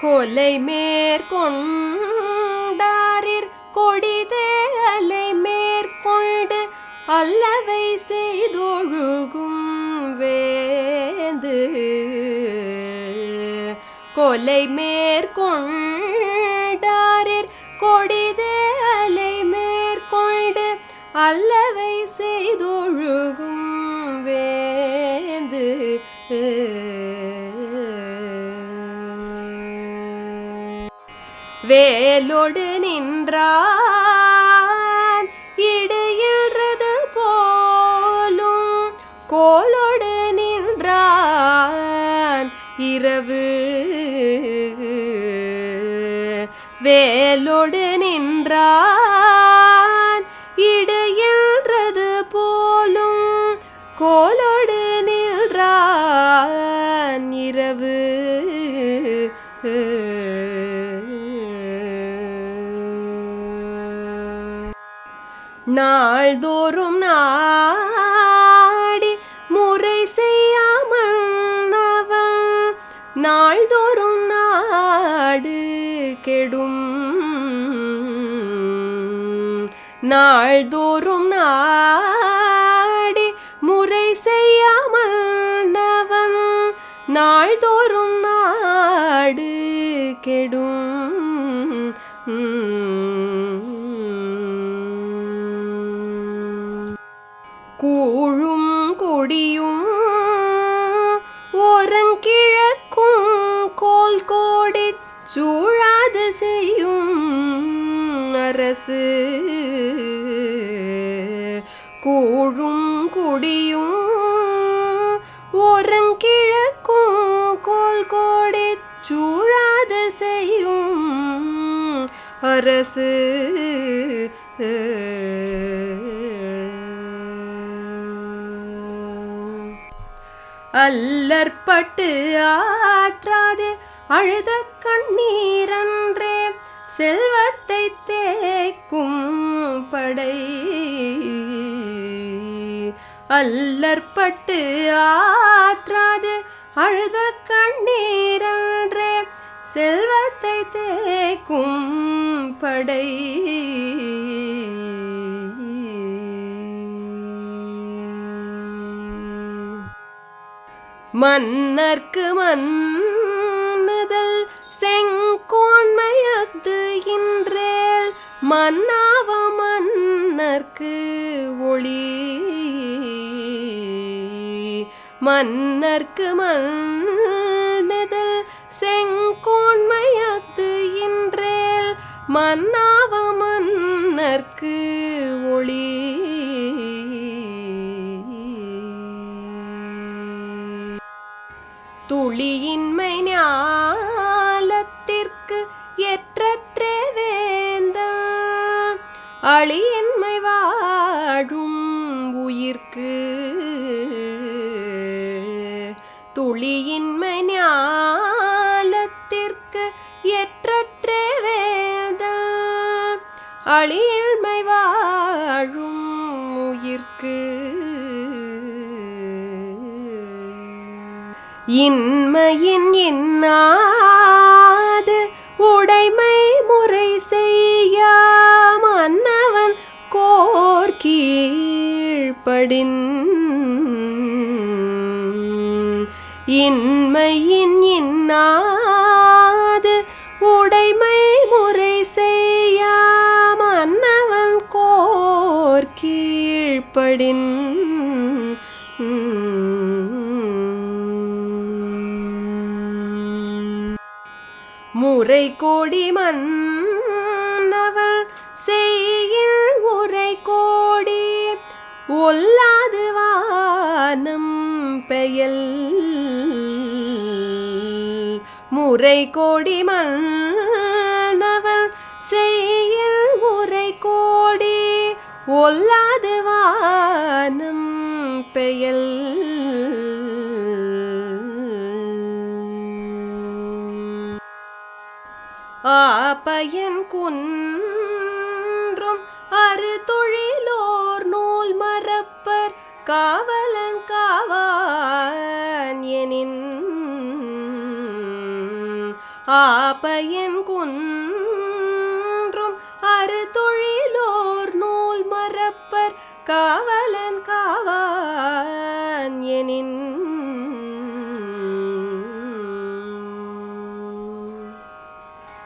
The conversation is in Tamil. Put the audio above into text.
கொலை மேற்கொண்டாரிற் கொடிதே அலை மேற்கொண்டு அல்லவை செய்தொழுகும் வேந்து. கொலை மேற்கொண்டாரிற் கொடிதே அலை மேற்கொண்டு அல்ல வேலொடு நின்றான். இடையில்றது போலும் கோலொடு நின்றான். இரவு வேலொடு நின்றான். இடு நாள்தோறும் நாடி முறை செய்யாமன்னவன் நாள்தோறும் நாடு கெடும். நாள்தோறும் நாடி முறை செய்யாமல்னவன் நாள்தோறும் நாடு கெடும். கூழும் கொடியும் ஓரங்கிழக்கும் கோல் கோடி சூழாது செய்யும் அரசு. கூழும் குடியும் ஓரங்கிழக்கும் கோல் கோடி சூழாது செய்யும் அரசு. அல்லற்பட்டு ஆற்றாது அழுத கண்ணீரன்றே செல்வத்தை தேக்கும் படை. அல்லற்பட்டு ஆற்றாது அழுத கண்ணீரன்றே செல்வத்தை தேக்கும் படை. மன்னர்க்கு மன்னுதல் செங்கோன்மையது இன்றேல் மன்னாவ மன்னர்க்கு ஒளி. மன்னர்க்கு மன்னுதல் செங்கோன்மையது இன்றேல் மன்னாவ மன்னர்க்கு துளியின்மை ஞாலத்திற்கு எற்றற்றே வேந்தன். அழியின்மை வாழும் உயிர்க்கு துளியின்மை ஞாலத்திற்கு எற்றற்றே வேந்தன். அழியின்மை வாழும் உயிர்க்கு இன்மையின் இன்னாது உடைமை முறை செய்ய மன்னவன் கோர்கீழ்படின். இன்மையின் இன்னாது உடைமை முறை செய்ய மன்னவன் கோர்கீழ்படின். முறை கோடி மன்னவள் செய்யில் உரை கோடி ஒல்லாது வானம் பெயல். முறை கோடி மன்னவள் செய்யில் உரை கோடி ஒல்லாது வா ஆப்பயன் குன்றும் அரு தொழிலோர் நூல் மறப்பர் காவலன் காவான் எனின். ஆப்பயன் குன்றும் அரு தொழிலோர் நூல் மறப்பர் காவல்